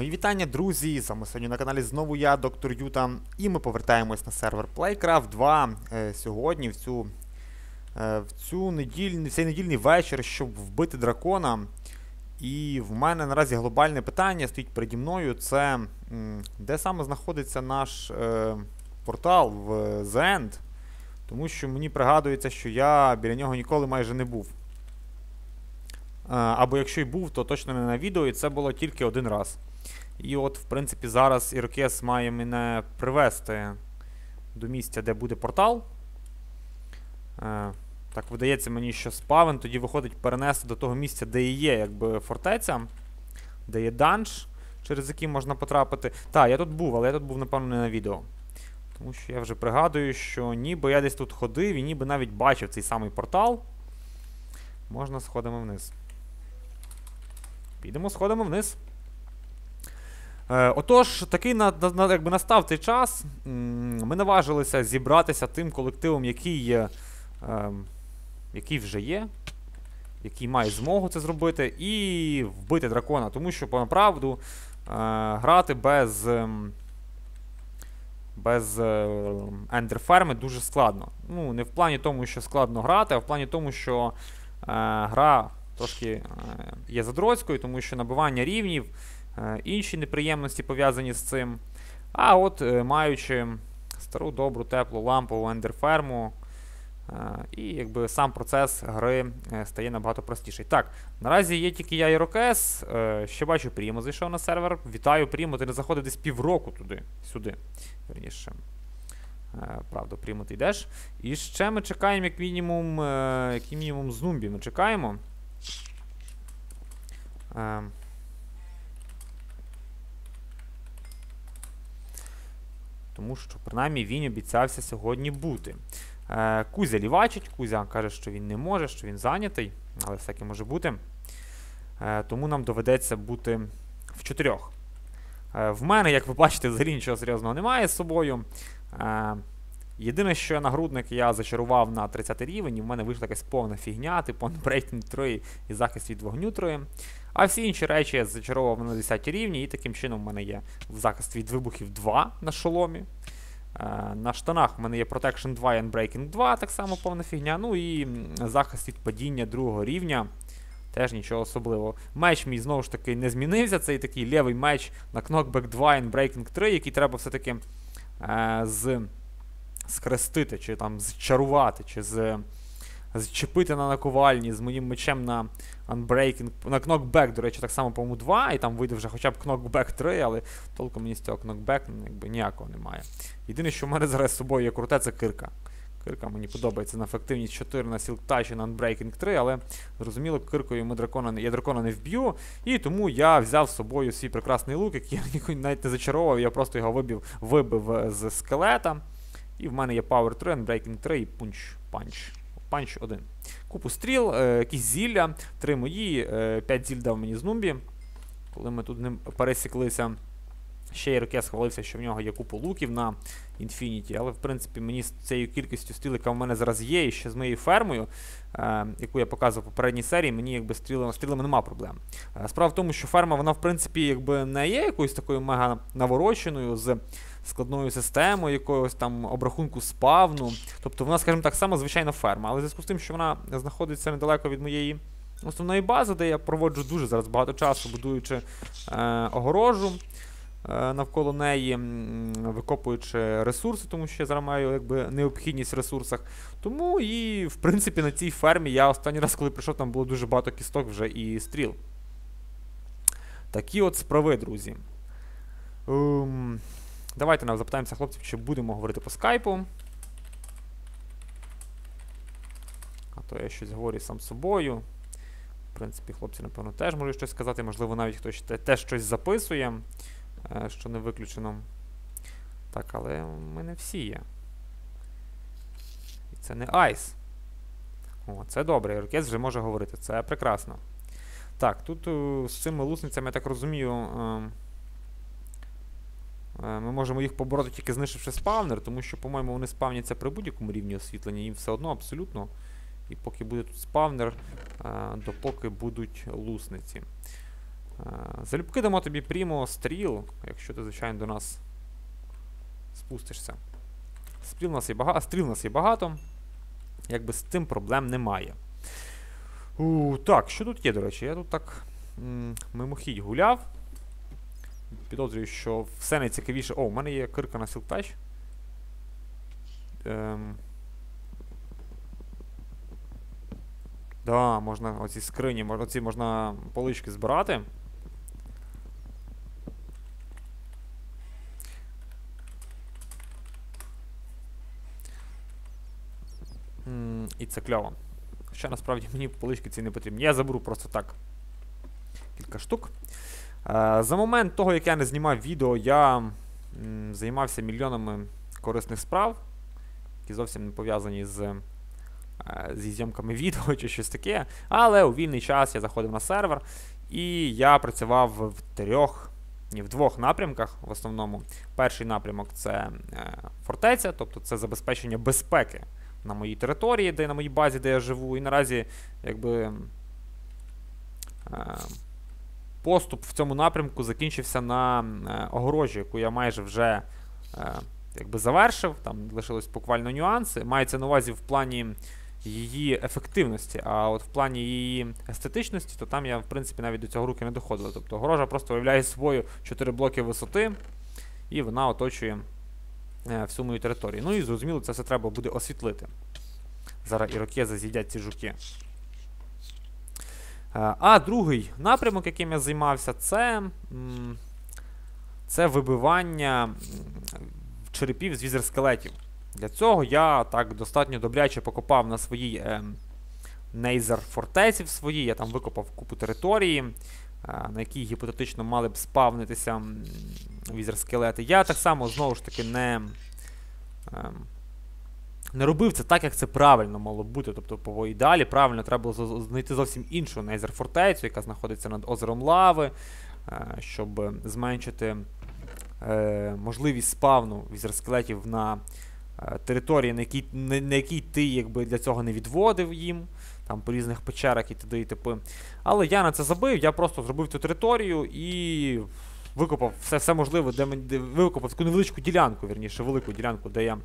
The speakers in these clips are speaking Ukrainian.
Мої вітання, друзі! З вами сьогодні на каналі знову я, доктор Юта, і ми повертаємось на сервер Playcraft 2 е, сьогодні, в цю е, в цю неділь, в цей недільний вечір, щоб вбити дракона. І в мене наразі глобальне питання стоїть переді мною: це де саме знаходиться наш е, портал в The. Тому що мені пригадується, що я біля нього ніколи майже не був. Е, Або якщо й був, то точно не на відео, і це було тільки один раз. І от, в принципі, зараз Ірокес має мене привести до місця, де буде портал. Е, так, видається мені, що спавен тоді виходить перенести до того місця, де і є якби фортеця, де є данж, через який можна потрапити. Так, я тут був, але я тут був, напевно, не на відео. Тому що я вже пригадую, що ніби я десь тут ходив і ніби навіть бачив цей самий портал. Можна сходимо вниз. Підемо, сходимо вниз. Е, отож, такий на, на, якби настав цей час. Ми наважилися зібратися тим колективом, який, е, який вже є, який має змогу це зробити, і вбити дракона. Тому що, по направду, е, грати без. ем, без ендерферми дуже складно. Ну, не в плані тому, що складно грати, а в плані тому, що е, гра трошки е, є задроцькою, тому що набивання рівнів, інші неприємності пов'язані з цим. А от е, маючи стару добру теплу лампову ендерферму, е, і якби сам процес гри е, стає набагато простіший. Так, наразі є тільки я і. Е, ще бачу, Прімо зайшов на сервер. Вітаю, Прімо, ти не заходив десь півроку туди, сюди. Верніше. Е, Правда, Прімо, ти йдеш. І ще ми чекаємо, як мінімум, е, як мінімум з. Ми чекаємо. Тому що, принаймні, він обіцявся сьогодні бути. Е, Кузя лівачить, Кузя каже, що він не може, що він зайнятий, але всяке може бути. Е, Тому нам доведеться бути в чотирьох. Е, В мене, як ви бачите, взагалі нічого серйозного немає з собою. Єдине, що я нагрудник я зачарував на 30 рівень, і в мене вийшла якась повна фігня, типу Unbreaking 3 і захист від вогню 3. А всі інші речі я зачаровував на 10 рівні, і таким чином в мене є захист від вибухів 2 на шоломі. Е, на штанах в мене є Protection 2 і Unbreaking 2, так само повна фігня. Ну і захист від падіння другого рівня. Теж нічого особливого. Меч мій знову ж таки не змінився. Цей такий лівий меч на Knockback 2 і Unbreaking 3, який треба все-таки е, з, скрестити, чи там зчарувати, чи з, зчепити на наковальні з моїм мечем на Unbreaking, на Knockback, до речі, так само, по-моєму, 2, і там вийде вже хоча б Knockback 3, але толку мені з цього Knockback ну, якби, ніякого немає. Єдине, що в мене зараз з собою є круте, це кирка. Кирка мені подобається на ефективність 4 на Silk Touch і на Unbreaking 3, але зрозуміло, киркою ми дракона, я дракона не вб'ю, і тому я взяв з собою свій прекрасний лук, який я ніколи навіть не зачаровував, я просто його вибив, вибив е, з скелета. І в мене є Power 3, Unbreaking 3 і Punch Punch. Punch 1. Купу стріл, е, якісь зілля, три мої, е, 5 зіль дав мені з Нумбі. Коли ми тут ним пересіклися. Ще Ірокес хвалився, що в нього є купу луків на Infinity, але в принципі мені з цією кількістю стріл, яка в мене зараз є, і ще з моєю фермою, е, яку я показував в попередній серії, мені якби стрілами, стрілами нема проблем. Е, справа в тому, що ферма, вона в принципі якби не є якоюсь такою мега навороченою з складною системою, якогось там обрахунку спавну. Тобто вона, скажімо так, сама звичайна ферма. Але в зв'язку з тим, що вона знаходиться недалеко від моєї основної бази, де я проводжу дуже зараз багато часу, будуючи е, огорожу е, навколо неї, викопуючи ресурси, тому що я зараз маю якби, необхідність в ресурсах. Тому і, в принципі, на цій фермі я останній раз, коли прийшов, там було дуже багато кісток вже і стріл. Такі от справи, друзі. Ем, давайте нам запитаємося хлопців, чи будемо говорити по скайпу. А то я щось говорю сам собою. В принципі, хлопці, напевно, теж можуть щось сказати. Можливо, навіть хтось теж щось записує, е, що не виключено. Так, але ми не всі є. І це не Айс. О, це добре, Ірокез вже може говорити. Це прекрасно. Так, тут е, з цими лусницями, я так розумію. Е, Ми можемо їх побороти тільки знищивши спавнер, тому що, по-моєму, вони спавняться при будь-якому рівні освітлення, їм все одно абсолютно. І поки буде тут спавнер, е, допоки будуть лусниці. Е, Залюбки дамо тобі прімо стріл, якщо ти, звичайно, до нас спустишся. Стріл нас є багато, стріл нас є багато. Якби з тим проблем немає. У, так, що тут є, до речі? Я тут так мимохідь гуляв. Підозрюю, що все найцікавіше. О, у мене є кирка на сілпеч. Ем... Да, можна оці скрині, оці можна полички збирати. І це кльово. Хоча насправді мені полички ці не потрібні. Я заберу просто так кілька штук. Е, За момент того, як я не знімав відео, я займався мільйонами корисних справ, які зовсім не пов'язані з, е, зі зйомками відео чи щось таке. Але у вільний час я заходив на сервер, і я працював в трьох, ні, в двох напрямках в основному. Перший напрямок це е, фортеця, тобто це забезпечення безпеки на моїй території, де на моїй базі, де я живу. І наразі, якби. Поступ в цьому напрямку закінчився на е, огорожі, яку я майже вже е, якби завершив. Там лишились буквально нюанси. Мається на увазі в плані її ефективності, а от в плані її естетичності, то там я, в принципі, навіть до цього руки не доходила. Тобто огорожа просто виявляє собою 4 блоки висоти, і вона оточує е, всю мою територію. Ну і зрозуміло, це все треба буде освітлити. Зараз ірокези з'їдять ці жуки. Е, А другий напрямок, яким я займався, це, це вибивання черепів з візер-скелетів. Для цього я так достатньо добряче покопав на своїй е, нейзер фортеці в своїй. Я там викопав купу території, е, на якій гіпотетично мали б спавнитися візер-скелети. Я так само знову ж таки не. ем, не робив це так, як це правильно мало бути. Тобто, по ідеалі правильно треба було знайти зовсім іншу нейзер фортецю, яка знаходиться над озером лави, е, щоб зменшити е, можливість спавну візерскелетів на е, території, на якій, на, якій ти якби, для цього не відводив їм, там по різних печерах і т.д. і т.п. Але я на це забив, я просто зробив цю територію і викопав все, все можливе, де, де викопав таку невеличку ділянку, вірніше, велику ділянку, де я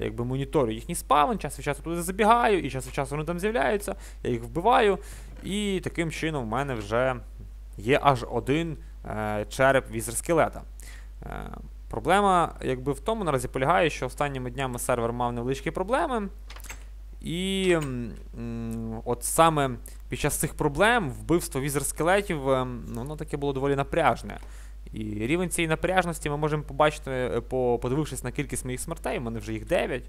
якби моніторю їхній спавн, час від часу туди забігаю, і час від часу вони там з'являються, я їх вбиваю, і таким чином в мене вже є аж один е, череп візер-скелета. Е, проблема якби в тому наразі полягає, що останніми днями сервер мав невеличкі проблеми. І м, от саме під час цих проблем вбивство візер-скелетів, ем, ну, воно таке було доволі напряжне. І рівень цієї напряжності ми можемо побачити, е, по, подивившись на кількість моїх смертей, у мене вже їх 9.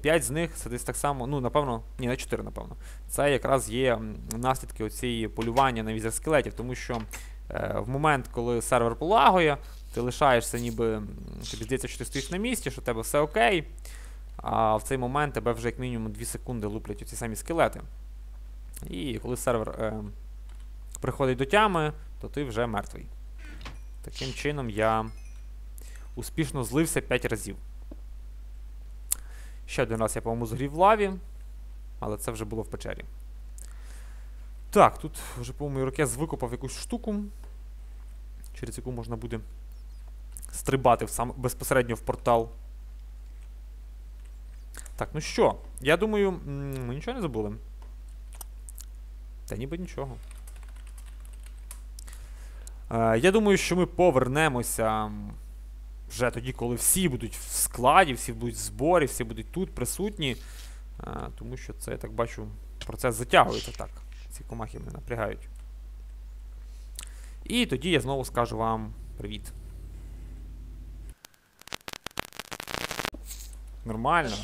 5 з них це десь так само, ну, напевно, ні, не 4, напевно. Це якраз є наслідки оцієї полювання на візер-скелетів, тому що е, в момент, коли сервер полагує, ти лишаєшся, ніби тобі здається, що ти стоїш на місці, що в тебе все окей. А в цей момент тебе вже як мінімум 2 секунди луплять оці самі скелети. І коли сервер е, приходить до тями, то ти вже мертвий. Таким чином я успішно злився 5 разів. Ще один раз я, по-моєму, згрів в лаві, але це вже було в печері. Так, тут вже, по-моєму, Ірокез викопав якусь штуку, через яку можна буде стрибати в сам, безпосередньо в портал. Так, ну що, я думаю, ми нічого не забули. Та ніби нічого. Е, я думаю, що ми повернемося вже тоді, коли всі будуть в складі, всі будуть в зборі, всі будуть тут присутні. Е, тому що це, я так бачу, процес затягується так. Ці комахи мене напрягають. І тоді я знову скажу вам привіт. Нормально.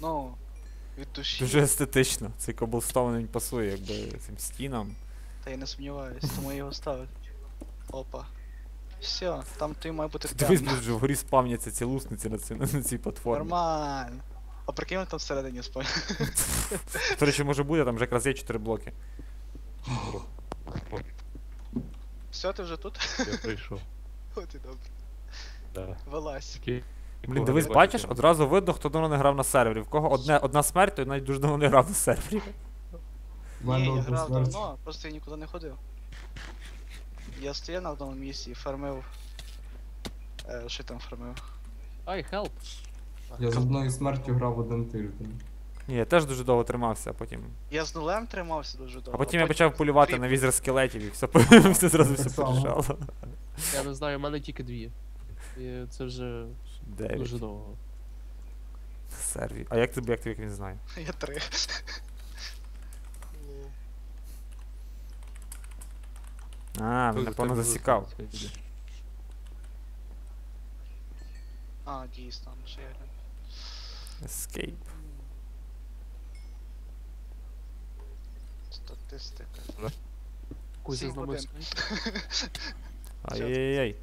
Ну, від душі. Дуже естетично. Цей коблстоун він пасує, якби цим стінам. Та я не сумніваюсь, тому його ставлю. Опа. Все, там ти має бути Дивись, темно. тут вже вгорі спавняться ці лусниці на, ці, на цій платформі. Нормально. А прикинь, він там всередині спав. До речі, може буде, там вже якраз є 4 блоки. Все, ти вже тут? Я прийшов. От і добре. Да. Вилазь. Блін, дивись, не бачиш, одразу видно, хто давно не грав на сервері. В кого одне, одна смерть, той навіть дуже давно не грав на сервері. Ні, я грав давно, просто я нікуди не ходив. Я стояв на одному місці і фармив. Е, що там фармив? Ай, хелп. Я з одною смертю грав один тиждень. Ні, я теж дуже довго тримався, а потім. Я з нулем тримався дуже довго. А потім я почав полювати на візер скелетів і все, все зразу все порішало. Я не знаю, у мене тільки дві. І це вже дуже довго. Серві. А як ти як ти як він знає? Я три. А, він напевно засікав. А, дійсно, ну ще я. Escape. Статистика. Кузя Сім з годин. Ай-яй-яй.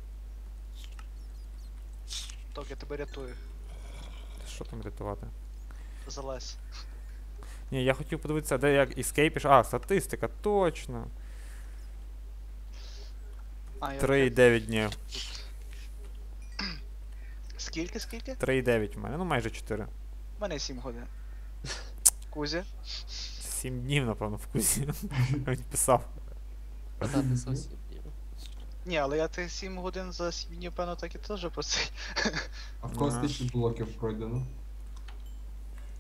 Ток, я тебе рятую. Що там рятувати? Залазь. Ні, я хотів подивитися, де як Escape. А, статистика, точно. А, я 3,9 днів. Скільки, скільки? 3,9 у мене, ну майже 4. У мене 7 годин. Кузя? 7 днів, напевно, в кузі. Він писав. Та не зовсім ні. Але я тих 7 годин за 7 днів, певно, так і теж по цей. А в кого Ага. скільки блоків пройдено?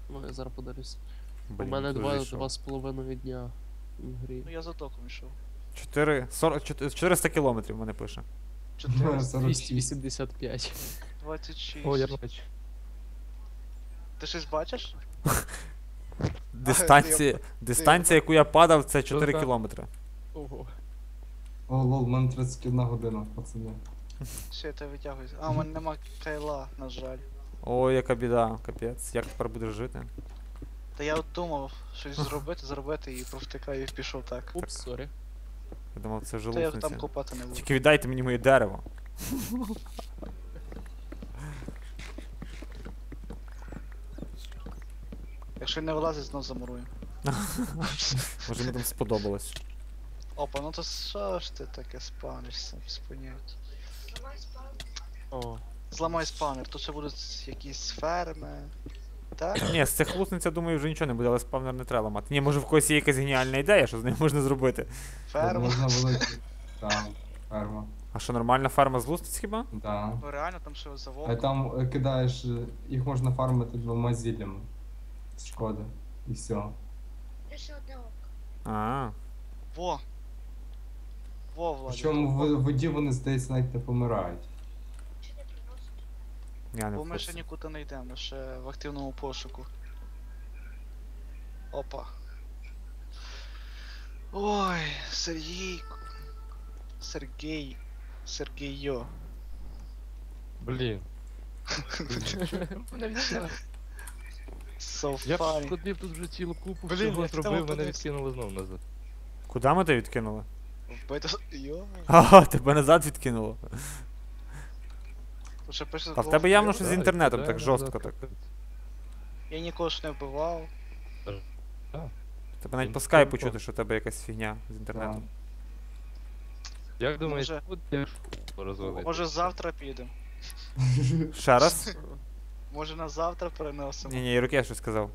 Ну, я зараз подивлюсь. У Блін, мене дуже два, йшов. два з половиною дня в грі. Ну я за током йшов. 4, 40, 400 кілометрів мене пише. 400, 285. 26. О, я бачу. Ти щось бачиш? Дистанція, дистанція, яку я падав, це 4 так. кілометри. Ого. О, лол, в мене 31 година, пацани. Все, я тебе витягуюся. А, у мене нема кайла, на жаль. Ой, яка біда, капець. Як тепер будеш жити? Та я от думав щось зробити, зробити і провтикаю і пішов так. Упс, сорі. Я думав, це вже Та я там копати не буду. Тільки віддайте мені моє дерево. Якщо не вилазить, знов замурую. Може мені там сподобалось. Опа, ну то що ж ти таке спавнишся без поняття. О, Зламай спавнер, тут ще будуть якісь ферми. Так? Ні, з цих лусниць, я думаю, вже нічого не буде, але спавнер не треба ламати. Ні, може в когось є якась геніальна ідея, що з ним можна зробити. Ферма. Можна великі. Так, ферма. А що, нормальна ферма з лусниць хіба? Да. Ну реально там ще А там е, кидаєш, е, їх можна фармити двома зіллями. З шкоди. І все. Я ще одне око. А, Во! Во, Влади. Причому в воді вони, здається, навіть не помирають. Я не Бо ми ще нікуди не йдемо, ми ще в активному пошуку. Опа. Ой, Сергій. Сергій. Сергійо. Блін. So Я funny. ходив тут вже цілу купу Блін, всього як там зробив, мене опинився? відкинуло знов назад. Куди ми тебе відкинули? Вбито. Йо. Ага, тебе назад відкинуло. Ще пише Та в тебе явно щось з інтернетом, так жорстко так. Я нікого ж не вбивав. Тебе навіть по скайпу чути, що в тебе якась фігня з інтернетом. Як думаєш, Може- буде розвалити? Може завтра підемо. Ще раз? Може на завтра переносимо. Ні, ні, Іруке щось сказав.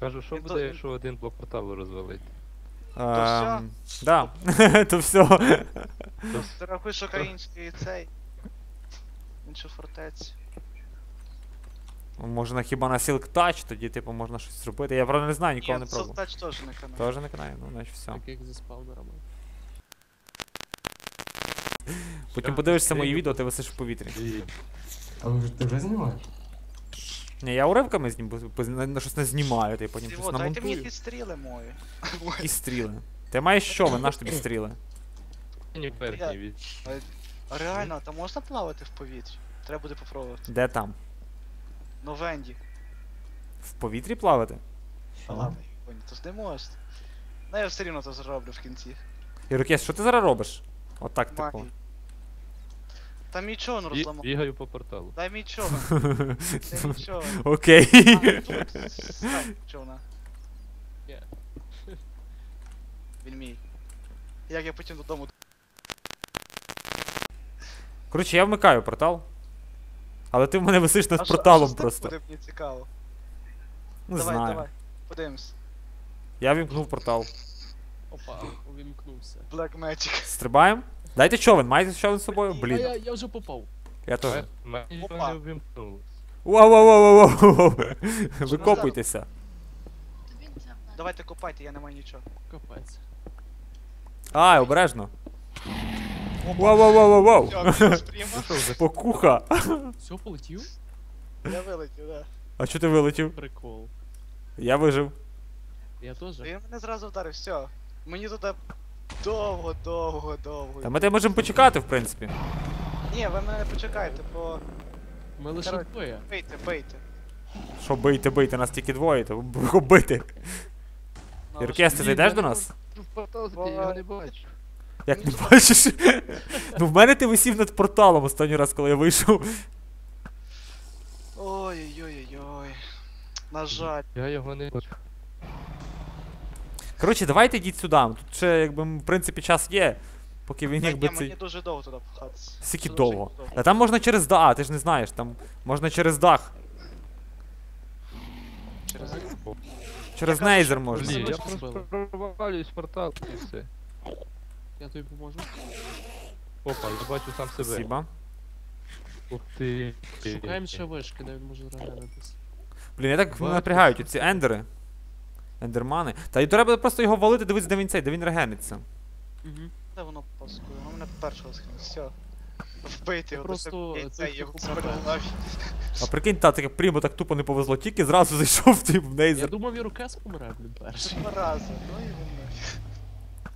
Кажу, що Він буде, то- якщо один блок порталу розвалить? Все? Ем, Да, то все. Ти рахуєш український цей. Іншу фортецю. Можна хіба на Silk Touch, тоді, типу, можна щось зробити. Я правда не знаю, ніколи не пробував. Селтач теж не канал. Тоже не канає, ну значить все. Так як зі спавнерами. Потім подивишся мої відео, ти висиш в повітрі. А ви ж ти вже знімаєш? Ні, я уривками бо- бо на, на щось не знімаю, ти потім щось Диво, дайте мені намонтую. ті стріли мої. І стріли. Ти маєш що, наш тобі стріли. Ні, верхній від. Реально, там можна плавати в повітрі? Треба буде попробувати. Де там? Ну Венді. В повітрі плавати? Ладно, то ж не можна. Ну я все рівно то зроблю в кінці. Ірокес, що ти зараз робиш? Отак, типу. Та мій човен Бі- розламав. Бігаю по порталу. Дай мій човен. Дай мій човен. Окей. А, тут став човна. Є. Він мій. Як я потім додому. Коротше, я вмикаю портал. Але ти в мене висиш над А що- а порталом що з тим просто. Буде мені цікаво. Не давай, знаю. давай. Подивимось. Я вімкнув портал. Опа, увімкнувся. Black Magic. Стрибаємо. Дайте човен, маєте човен з собою? А Блін, я, я вже попав. я теж. Опа. Вау, вау, вау, вау, вау. Це вдарив. Давайте копайте, я не маю нічого. Капець. Ай, обережно. Вау, вау, вау, вау, вау. Покуха. Все, полетів? Я вилетів, да. А чого ти вилетів? Прикол. Я вижив. Я теж. Він мене зразу вдарив, все. Мені туди довго, довго, довго. Та ми тебе можемо почекати, в принципі. Ні, ви мене почекайте, бо Ми лише Коротше. двоє. бийте, бийте. Що бийте, бийте, нас тільки двоє, то б- бити. Ну, Іркес, ти зайдеш до нас? В портал я його не бачу. Як не бачиш? Ну в мене ти висів над порталом останній раз, коли я вийшов. Ой-ой-ой-ой. На жаль. Я його не бачу. Коротше, давайте йдіть сюди. Тут ще, якби, в принципі, час є. Поки він якби цей. мені дуже довго туди пхатися. Скільки Дуже довго. А там можна через дах, а ти ж не знаєш, там можна через дах. Через... Через кажу, нейзер можна. Блін, я просто провалююсь в портал і все. Я тобі поможу. Опа, я бачу сам себе. Спасибо. Ух ти. Шукаємо ще вишки, де він може регенитись. Блін, я так Бачу. напрягають оці ендери. Ендермани. Та й треба просто його валити, дивитися, де він цей, де він регениться. Угу. Де воно паскує? Воно мене першого скинуло. Все. Вбийте його, Просто, цей його хто А прикинь, та таке прямо так тупо не повезло, тільки зразу зайшов ти в Я нейзер. думав, Ірокез помре, блін, перший. Два рази. Ну і воно.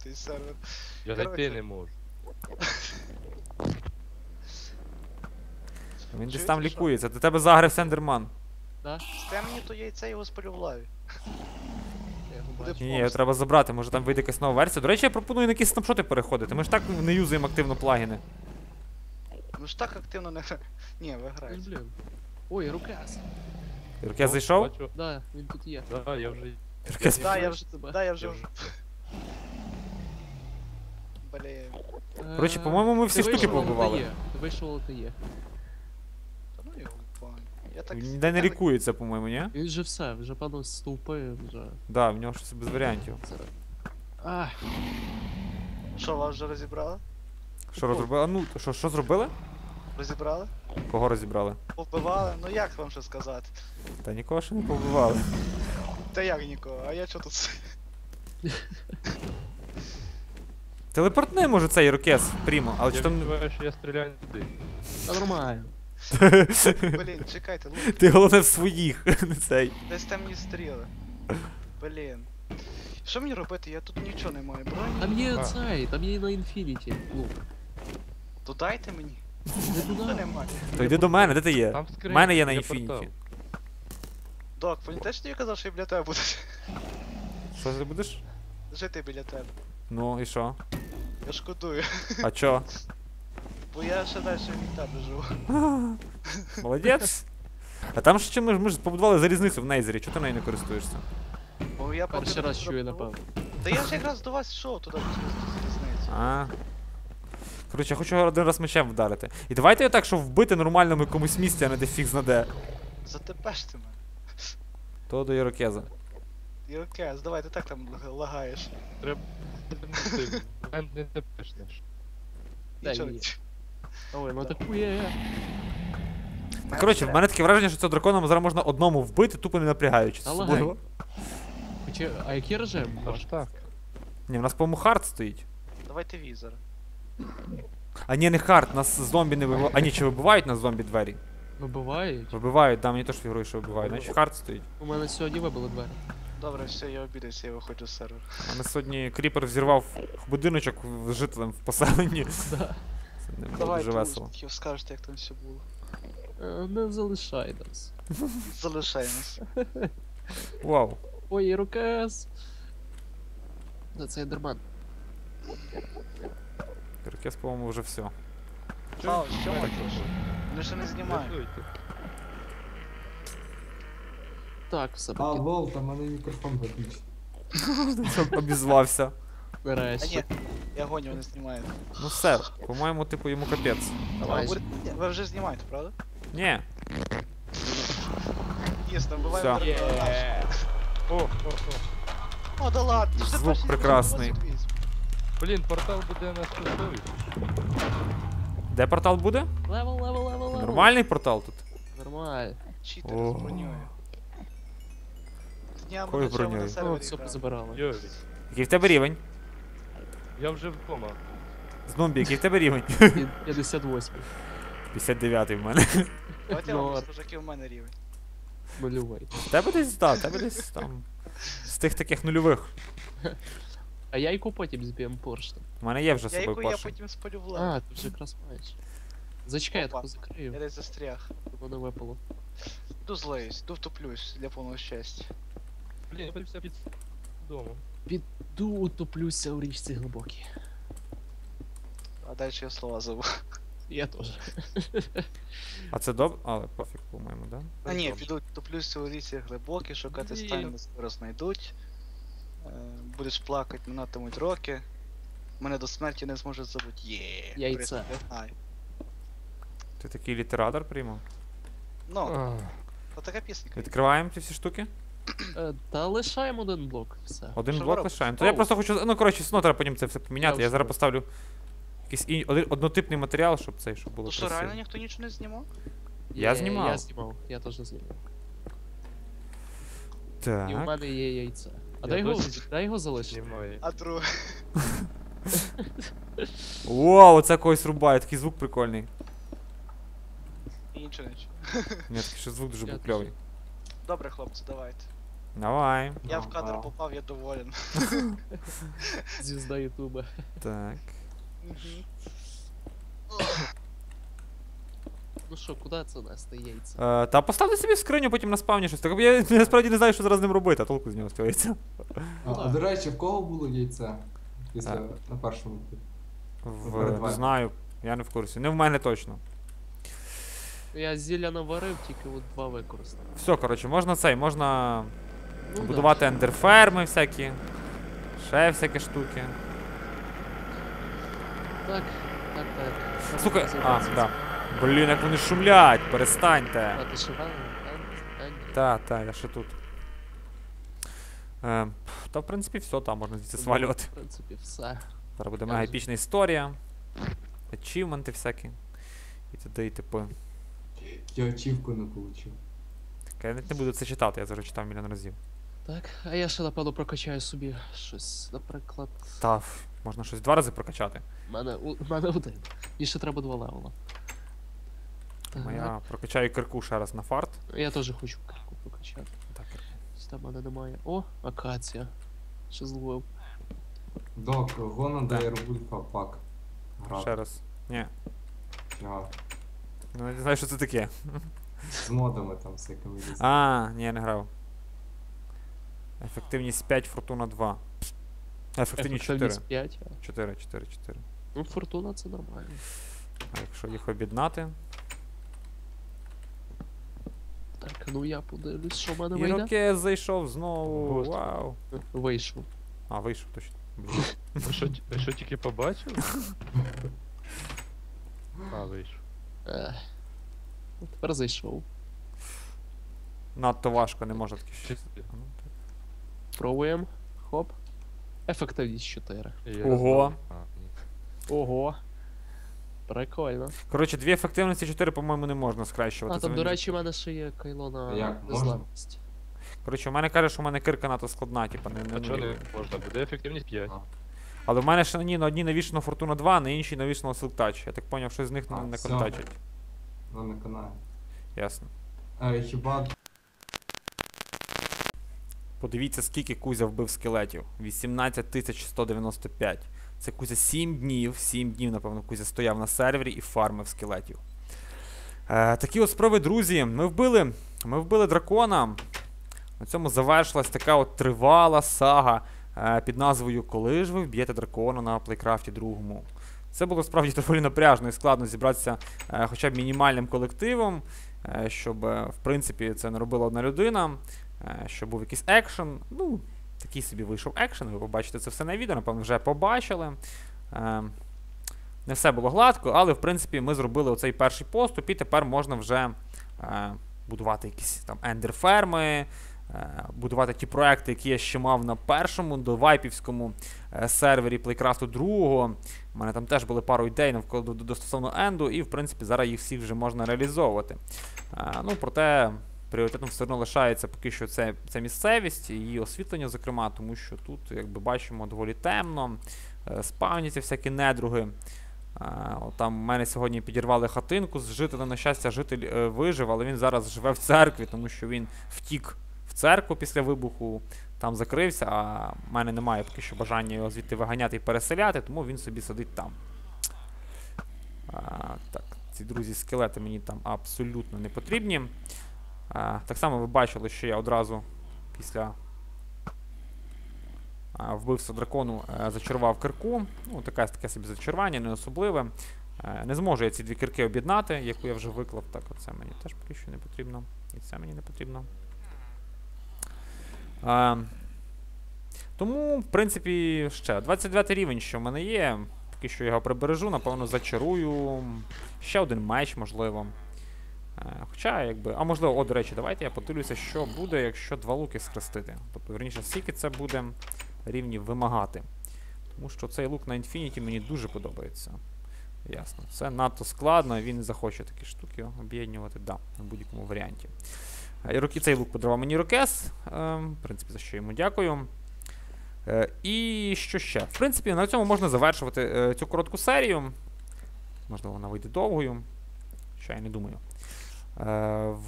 Той сервер. Я зайти не можу. Він десь там лікується. До тебе загрився ендерман. Да? Сте мені то яйце його спалю в лаві. Я його Буде бачу. Ні, ні, треба забрати, може там вийде якась нова версія. До речі, я пропоную на якісь снапшоти переходити. Ми ж так не юзаємо активно плагіни. Ну ж так активно не грає. Ні, ви Ой, граєте. блін. Ой, Ірокез. Іркес зайшов? Бачу. Да, він тут є. Да, я вже. Іркес Да, я вже, тебе. да, я вже. Я вже. Блін. Коротше, по-моєму, ми всі штуки побивали. Ти вийшов, але ти є. Та ну його пані. Я так. Ніде не лікується, по-моєму, ні? Він вже все, вже певно стовпи, вже. Да, в нього щось без варіантів. Ах, Що, вас вже розібрали? Що розробили? А ну, що, що зробили? Розібрали? Кого розібрали? Повбивали? Ну як вам що сказати? Та нікого ще не побивали. Та як нікого, а я що тут? Телепортни, може, цей Іркес прямо, але чи Я там. відчуваю, що я стріляю не туди. та нормально. Блін, чекайте, лук, Ти головне в своїх, не цей. десь там мені стріли. Блін. Що мені робити? Я тут нічого не маю. Броні? Там є А. цей, там є на інфініті. Ну, То дайте мені. не Та туди. немає. То йди до мене, де ти є? Там У скринь. мене є на є інфініті. Док, пам'ятаєш, що я казав, що я біля тебе буду Що ти будеш? жити біля тебе. Ну і що? Я шкодую. А чо? Бо я ще далі від тебе живу. Молодець. А там ще ми ж ми ж побудували залізницю в Нейзері, чого ти нею не користуєшся? Бо я поки Перший раз чую, напевно. Та я ж якраз до вас йшов туди через залізницю. А. Коротше, я хочу один раз мечем вдарити. І давайте його так, щоб вбити нормальному якомусь місці, а не де фіг знаде. Затепеш ти мене. То до Ірокеза. І окей, давай, ти так там лаг- лагаєш. Треба. Ти не. Дай Нічого не- Ой, ну атакує. Коротше, в мене таке враження, що цього дракона зараз можна одному вбити, тупо не напрягаючись. Та Особливо. А який режим? Аж так. Ні, в нас, по-моєму, хард стоїть. Давайте візор. А ні, не хард, нас зомбі не вибивають. А ні, чи вибивають нас зомбі двері? Вибивають? Вибивають, да, мені теж фігурує, що вибивають. Значить хард стоїть. У мене сьогодні вибили двері. Добре, все, я обідаюся, я виходжу з сервера. У мене сьогодні кріпер взірвав будиночок з жителем в поселенні. Да. Було Давай, дуже весело. успіхів скажете, як там все було. Е, Не залишай нас. Залишаємось. Вау. Ой, Ірокез. Да, це Ендерман. Ірокез, по-моєму, вже все. Пау, що можеш? Вони ще не. Рятуйте. Так, все А, таки. лол, там мене мікрофон виключений. Обізвався. А Нарешті. ні, я гоню, вони знімають. Ну все, по-моєму, типу, йому капець. Будете- ви вже знімаєте, правда? Ні. Дійсно, буває. Всё. виробляє наш. О, о, о. О, да ладно, ти ж Звук перший прекрасний. раз Блін, портал буде на стосові. Де портал буде? Левел, левел, левел, левел. Нормальний портал тут. Нормально. Читер О. з броньою. З днями Якою ночами броньою? на О, все позабирали. Йові, Який в тебе рівень? Я вже вдома. Зомбі, який в тебе рівень? Пі- 58. 59 в мене. Давайте я вам Ну, розкажу, у мене рівень. Нульовий. В тебе десь, так, в тебе десь там. З тих таких нульових. А яйку потім зб'ємо порштом. У мене є вже з Я собою яку я потім спалю в лаву. А, ти вже якраз маєш. Зачекай, я Опа. таку Я закрию, десь застряг. щоб воно випало. Йду злеюсь, йду втоплюсь для повного щастя. Блін, я подивився під домом. Піду утоплюся у річці глибокій. А далі я слова забув. Я теж. А це добре? Але пофіг, по-моєму, да? А ні, піду топлюся у лісі глибокі, шукати Блін. стань скоро знайдуть. Е, Будеш плакати, минатимуть роки. Мене до смерті не зможуть забути. Є. Яйце. Ай. Ти такий літератор приймав. Ну, Ах, отака пісенька. Відкриваємо ці всі штуки. Е, Та лишаємо один блок, все. Один Що блок лишаємо. То я просто хочу. Ну, коротше, все одно треба потім це все поміняти. Я Я зараз поставлю якийсь ін... один- однотипний матеріал, щоб цей, щоб було Ну що, красиво. реально ніхто нічого не знімав? Я Є, знімав. Я знімав, я теж знімав. І в Так. мене є яйце. А Я дай його, досі дай його залишити. А друге. Вау, оце когось рубає, такий звук прикольний. І нічого нічого. Ні, такий ще звук дуже Я був кльовий. Добре, хлопці, давайте. Давай. Я в кадр попав, я доволен. Звізда Ютуба. Так. Ну що, куди це нести яйце? Е, та поставте собі в скриню, потім на спавні щось. Так я насправді не знаю, що зараз з ним робити, а толку з нього стоїться. А, а до речі, в кого було яйце? Після Так. на першому? В, не вами. знаю, я не в курсі. Не в мене точно. Я зілля наварив, тільки от два використав. Все, коротше, можна цей, можна Ну, будувати ендерферми всякі. Ще всякі штуки. Да. Так, так, так. Слухай, а, да. Блін, як вони шумлять, перестаньте. А ти ще рано? Та, та ні. Та, та, я ще тут. Е, та в принципі все, там можна звідси свалювати. В принципі, все. Зараз буде мега епічна історія. Ачівменти всякі. І т.д. і т.п. Я очівку не отримав. Так, я навіть не буду це читати, я зараз читав мільйон разів. Так, а я ще напевно прокачаю собі щось. Наприклад, Та, можна щось два рази прокачати. в мене, у, мене один. І ще треба два левела. Моя прокачаю кирку ще раз на фарт. Я теж хочу кирку прокачати. Так, Там мене немає. О, акація. Ще зловив. Док, Гона Да. дає Рубульфа пак. Грати. ще раз. Ні. Фіга. Ну, я не знаю, що це таке. З модами там всякими різними. А, ні, я не грав. Ефективність 5, фортуна 2. Ефективність 4. 5. 4, 4, 4. Ну, фортуна це нормально. А якщо їх об'єднати. Так, ну я подивлюсь, що в мене вийде. Рокет зайшов знову. Господи. Вау. Вийшов. А, вийшов точно. Блін. Ви що, ви що тільки побачили? А, вийшов. Ех. Ну, Тепер зайшов. Надто важко, не можна таке щось. Чисто. Пробуємо. Хоп. Ефективність 4. Ого. Ого. Прикольно. Коротше, дві ефективності 4, по-моєму, не можна скращувати. А, там, до речі, в мене ще є кайло на Як, можна? незламність. Коротше, у мене каже, що у мене кирка надто складна, типа не, не А чого нулі. не можна? Буде ефективність 5. Але в мене ще ні, на одній навішано Фортуна 2, на іншій Silk Touch. Я так поняв, що з них А, не, не всьо. контачать. Ну, на каналі. Ясно. Е, хіба Подивіться, скільки Кузя вбив скелетів. 18 195. Це Кузя 7 днів, 7 днів, напевно, Кузя стояв на сервері і фармив скелетів. Е, такі от справи, друзі. Ми вбили, ми вбили дракона. На цьому завершилась така от тривала сага е, під назвою Коли ж ви вб'єте дракона на плейкрафті другому. Це було справді доволі напряжно і складно зібратися е, хоча б мінімальним колективом, е, щоб, е, в принципі, це не робила одна людина, е, щоб був якийсь екшен. Ну, такий собі вийшов екшен, ви побачите це все на відео, напевно, вже побачили. Е, не все було гладко, але в принципі ми зробили оцей перший поступ, і тепер можна вже е, будувати якісь там ендерферми, будувати ті проекти, які я ще мав на першому, до вайпівському е, сервері Playcraft 2. У мене там теж були пару ідей навколо до, стосовно енду, і в принципі зараз їх всіх вже можна реалізовувати. Ну, проте пріоритетом все одно лишається поки що це, це місцевість її освітлення, зокрема, тому що тут, як би бачимо, доволі темно, е, спавняться всякі недруги. Е, Там в мене сьогодні підірвали хатинку з жителя. На щастя, житель е, вижив, але він зараз живе в церкві, тому що він втік в церкву після вибуху, там закрився, а в мене немає поки що бажання його звідти виганяти і переселяти, тому він собі сидить там. Так, ці друзі скелети мені там абсолютно не потрібні. А, так само ви бачили, що я одразу після а, вбивства дракону е, зачарував кирку. Ну, таке, таке собі зачарування, не особливе. Е, не зможу я ці дві кирки об'єднати, яку я вже виклав. Так, оце мені теж поки що не потрібно. І це мені не потрібно. А, тому, в принципі, ще 29 рівень, що в мене є. Поки що я його прибережу, напевно, зачарую. Ще один меч, можливо. Е, Хоча, якби. А можливо, о, до речі, давайте я подивлюся, що буде, якщо два луки схрестити. Тобто, верніше, скільки це буде рівні вимагати. Тому що цей лук на Infinity мені дуже подобається. Ясно. Це надто складно, він захоче такі штуки об'єднувати, да, на будь-якому варіанті. Е, І цей лук подарував мені Рокес. Е, в принципі, за що йому дякую. І що ще? В принципі, на цьому можна завершувати цю коротку серію. Можливо, вона вийде довгою. Що я не думаю. Е,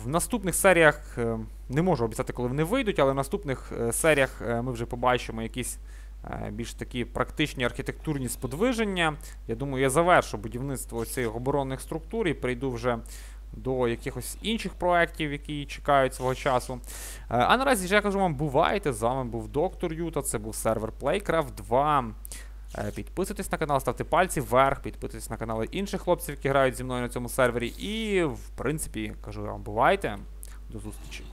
в наступних серіях е, не можу обіцяти, коли вони вийдуть, але в наступних е, серіях ми вже побачимо якісь більш такі практичні архітектурні сподвиження. Я думаю, я завершу будівництво цих оборонних структур і прийду вже до якихось інших проєктів, які чекають свого часу. А наразі ж я кажу вам, бувайте. З вами був доктор Юта, це був сервер Playcraft 2. Е, Підписуйтесь на канал, ставте пальці вверх, підписуйтесь на канали інших хлопців, які грають зі мною на цьому сервері. І, в принципі, кажу вам, бувайте. До зустрічі.